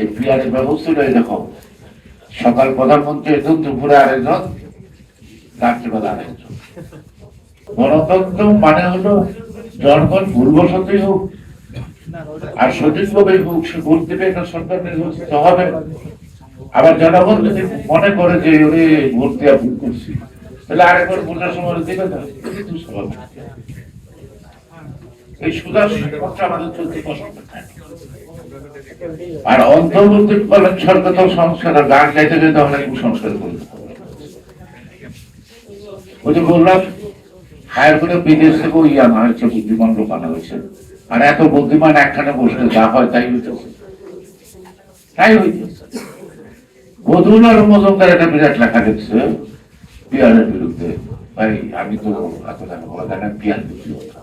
এই পিয়ারের ব্যবস্থাটা দেখো। সকাল প্রধানমন্ত্রী একজন, দুপুরে আরেকজন, রাত্রিবেলা আরেকজন। গণতন্ত্র মানে হলো জনগণ ভুলবশতই হোক, আর সঠিকভাবে হোক, সে ভোট দেবে এটা সরকার নির্বাচিত হবে। আবার জনগণ যদি মনে করে যে, ওরে, ভোট দেওয়া ভুল করছি, তাহলে আরেকবার ভোটের সময় দেবে না এই সুদার শিক্ষকটা আমাদের চলতে থাকে আর অন্তর্বর্তীকালীন সরকার তো সংস্কার গান গাইতে গাইতে অনেক কুসংস্কার করবে ওই যে বললাম, হায়ার করে বিদেশ থেকে ওই আনা হয়েছে বুদ্ধিমান লোক আনা হয়েছে। আর এত বুদ্ধিমান একখানে বসলে যা হয় তাই হইতেছে তাই হইতেছে বদরুল আর মজুমদার একটা বিরাট লেখা লিখছে পিয়ারের বিরুদ্ধে। ভাই, আমি তো এত লেখা বলা যায় না পিয়ার বিরুদ্ধে।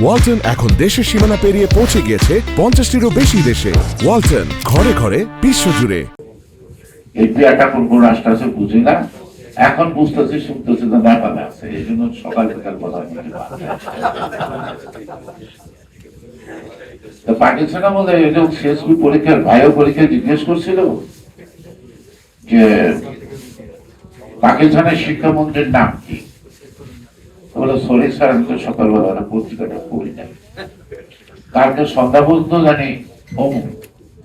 ওয়ালটন এখন দেশের সীমানা পেরিয়ে পৌঁছে গিয়েছে পঞ্চাশটিরও বেশি দেশে। ওয়ালটন, ঘরে ঘরে, বিশ্বজুড়ে। এই পিয়াটা কোন কোন রাষ্ট্র আছে বুঝি না, এখন বুঝতেছি, শুনতেছি না ব্যাপার আছে, এই জন্য সকাল সকাল কথা তো পাকিস্তানের মধ্যে এই যে সিএসপি পরীক্ষার, ভাইও পরীক্ষা জিজ্ঞেস করছিল যে পাকিস্তানের শিক্ষামন্ত্রীর নাম কি? আমি তো সকালবেলা পত্রিকাটা না কালকে সন্ধ্যা পর্যন্ত জানি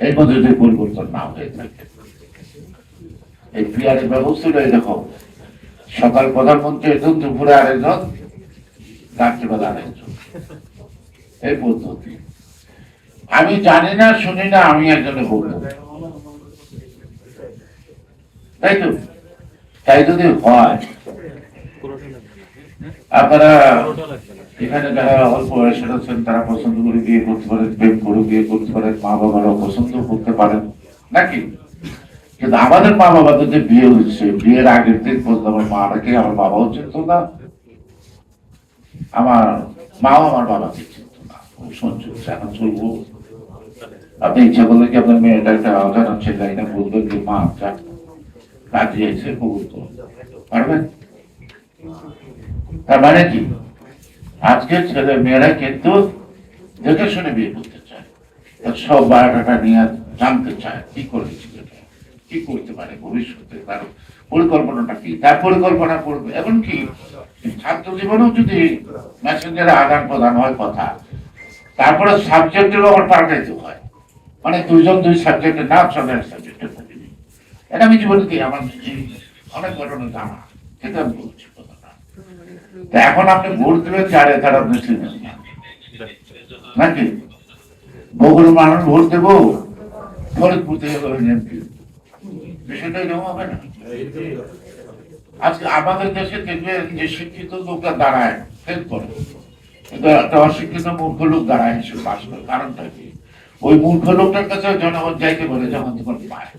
এর মধ্যে যদি পরিবর্তন না হয়ে থাকে। এই পিয়ারের ব্যবস্থাটা এরকম সকাল প্রধানমন্ত্রী একজন দুপুরে আরেকজন, রাত্রিবেলা আরেকজন। এই পদ্ধতি। আমি জানি না, শুনি না, আমি একজনে বলব। তাই তো? তাই যদি হয় আপনারা এখানে যারা অল্প বয়সের আছেন, তারা পছন্দ করে বিয়ে করতে পারেন, প্রেম করে বিয়ে করতে পারেন মা বাবারা পছন্দ করতে পারেন, নাকি? কিন্তু আমাদের মা বাবাদের যে বিয়ে হচ্ছে বিয়ের আগের দিন পর্যন্ত আমার মাটাকে, আমার বাবাও চিনত না, আমার মাও আমার বাবাকে চিনত আপনি মা তার মানে কি? আজকের ছেলে মেয়েরা কিন্তু দেখে শুনে বিয়ে করতে চায়। সব বায়োডাটা নিয়ে জানতে চায়, কি করবে ছেলেটা? কি করতে পারে ভবিষ্যতে? তার পরিকল্পনাটা কি? তার পরিকল্পনা করবে। এমনকি ছাত্র জীবনেও যদি মেসেঞ্জারে আদান প্রদান হয় কথা, তারপরে সাবজেক্টেরও আবার পাল্টাইতে হয়। মানে দুইজন দুই সাবজেক্টে না এক সাবজেক্টে থাকিনি এটা আমি জীবনে কি আমার অনেক ঘটনা জানা। সেটা আমি বলছি। তা এখন আপনি ভোট দেবেন চারে তারা মুসলিম নাকি? বগুড় মানুষ ভোট দেবো বিষয়টা এরকম হবে না। আজকে আমাদের দেশে দেখবেন যে শিক্ষিত লোকরা দাঁড়ায় ফেল করে। একটা অশিক্ষিত মূর্খ লোক দাঁড়ায় পাস করে। কারণটা কি? ওই মূর্খ লোকটার কাছে জনগণ যাইতে বলে যখন তখন পায়।